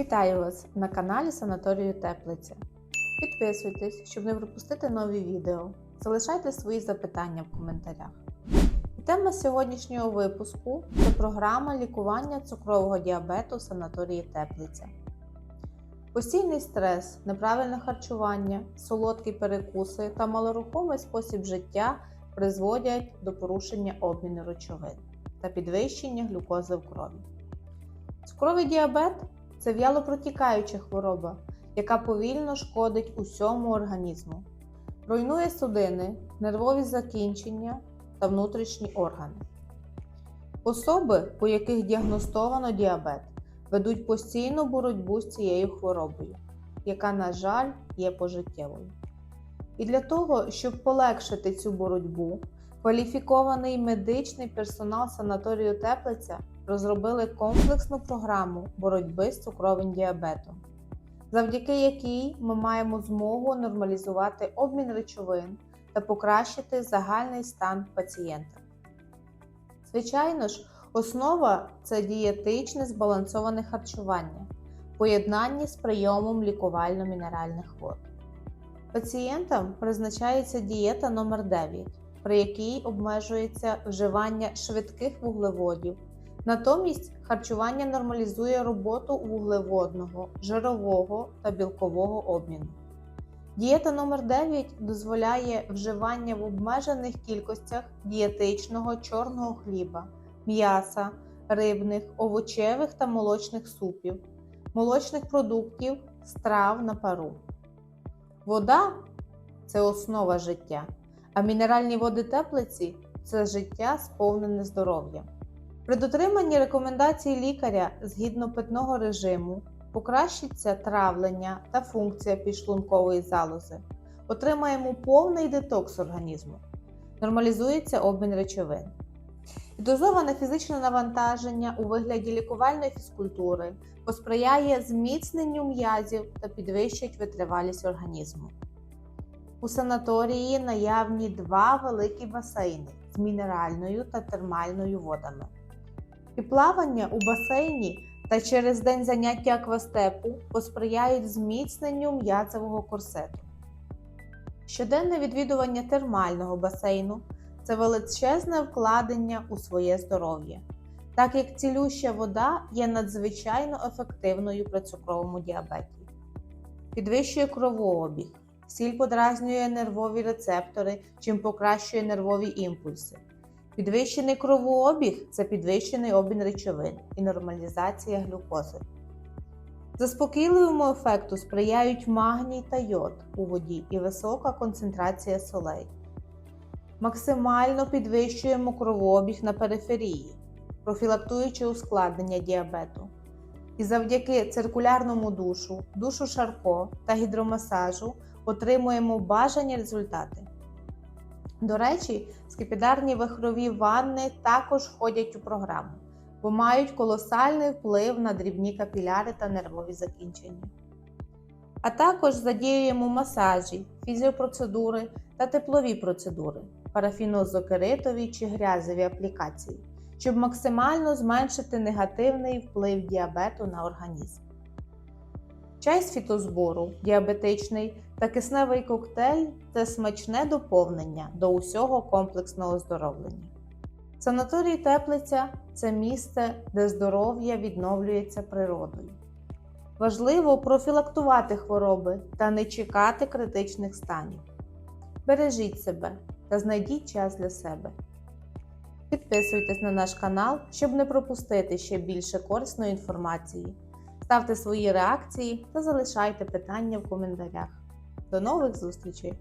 Вітаю вас на каналі Санаторію Теплиця. Підписуйтесь, щоб не пропустити нові відео. Залишайте свої запитання в коментарях. Тема сьогоднішнього випуску це програма лікування цукрового діабету в санаторії Теплиця. Постійний стрес, неправильне харчування, солодкі перекуси та малорухомий спосіб життя призводять до порушення обміну речовин та підвищення глюкози в крові. Цукровий діабет це в'ялопротікаюча хвороба, яка повільно шкодить усьому організму, руйнує судини, нервові закінчення та внутрішні органи. Особи, у яких діагностовано діабет, ведуть постійну боротьбу з цією хворобою, яка, на жаль, є пожиттєвою. І для того, щоб полегшити цю боротьбу, кваліфікований медичний персонал санаторію Теплиця розробили комплексну програму боротьби з цукровим діабетом, завдяки якій ми маємо змогу нормалізувати обмін речовин та покращити загальний стан пацієнта. Звичайно ж, основа це дієтичне збалансоване харчування в поєднанні з прийомом лікувально-мінеральних вод. Пацієнтам призначається дієта номер 9 при якій обмежується вживання швидких вуглеводів. Натомість харчування нормалізує роботу вуглеводного, жирового та білкового обміну. Дієта номер 9 дозволяє вживання в обмежених кількостях дієтичного чорного хліба, м'яса, рибних, овочевих та молочних супів, молочних продуктів, страв на пару. Вода це основа життя, а мінеральні води теплиці це життя сповнене здоров'ям. При дотриманні рекомендацій лікаря згідно питного режиму покращиться травлення та функція підшлункової залози, отримаємо повний детокс організму, нормалізується обмін речовин. Дозоване фізичне навантаження у вигляді лікувальної фізкультури посприяє зміцненню м'язів та підвищить витривалість організму. У санаторії наявні два великі басейни з мінеральною та термальною водами. І плавання у басейні та через день заняття аквастепу посприяють зміцненню м'язового корсету. Щоденне відвідування термального басейну це величезне вкладення у своє здоров'я, так як цілюща вода є надзвичайно ефективною при цукровому діабеті, підвищує кровообіг, сіль подразнює нервові рецептори, чим покращує нервові імпульси. Підвищений кровообіг це підвищений обмін речовин і нормалізація глюкози. Заспокійливому ефекту сприяють магній та йод у воді і висока концентрація солей. Максимально підвищуємо кровообіг на периферії, профілактуючи ускладнення діабету. І завдяки циркулярному душу, душу шарко та гідромасажу отримуємо бажані результати. До речі, скипідарні вихрові ванни також входять у програму, бо мають колосальний вплив на дрібні капіляри та нервові закінчення. А також задіюємо масажі, фізіопроцедури та теплові процедури, парафінозокеритові чи грязеві аплікації, щоб максимально зменшити негативний вплив діабету на організм. Чай з фітозбору, діабетичний та кисневий коктейль це смачне доповнення до усього комплексного оздоровлення. Санаторій Теплиця це місце, де здоров'я відновлюється природою. Важливо профілактувати хвороби та не чекати критичних станів. Бережіть себе та знайдіть час для себе. Підписуйтесь на наш канал, щоб не пропустити ще більше корисної інформації. Ставте свої реакції та залишайте питання в коментарях. До нових зустрічей!